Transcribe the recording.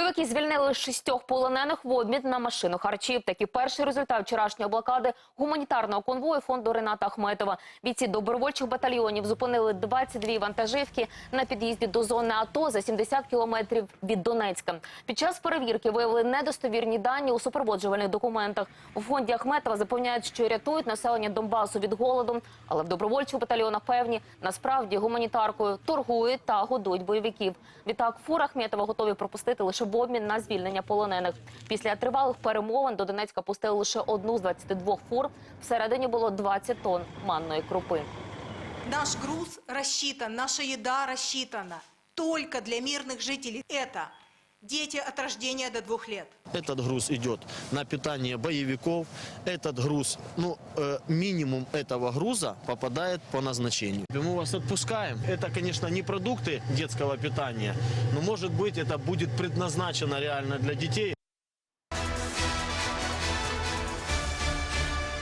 Бойовики звільнили шістьох полонених в обмін на машину харчів. Такий перший результат вчорашньої блокади гуманітарного конвою фонду Рената Ахметова. Бійці добровольчих батальйонів зупинили 22 вантажівки на під'їзді до зони АТО за 70 кілометрів від Донецька. Під час перевірки виявили недостовірні дані у супроводжувальних документах. У фонді Ахметова запевняють, що рятують населення Донбасу від голоду, але в добровольчих батальйонах певні насправді гуманітаркою торгують та годують бойовиків. Відтак фур Ахметова готові пропустити лише в обмін на звільнення полонених. Після тривалих перемовин до Донецька пустили лише одну з 22 фур. Всередині було 20 тонн манної крупи. Наш груз рассчитан, наша еда рассчитана только для мирных жителей. Это дети от рождения до двух лет. Этот груз идет на питание боевиков. Этот груз, ну, э, минимум этого груза попадает по назначению. Мы вас отпускаем. Это, конечно, не продукты детского питания, но, может быть, это будет предназначено реально для детей.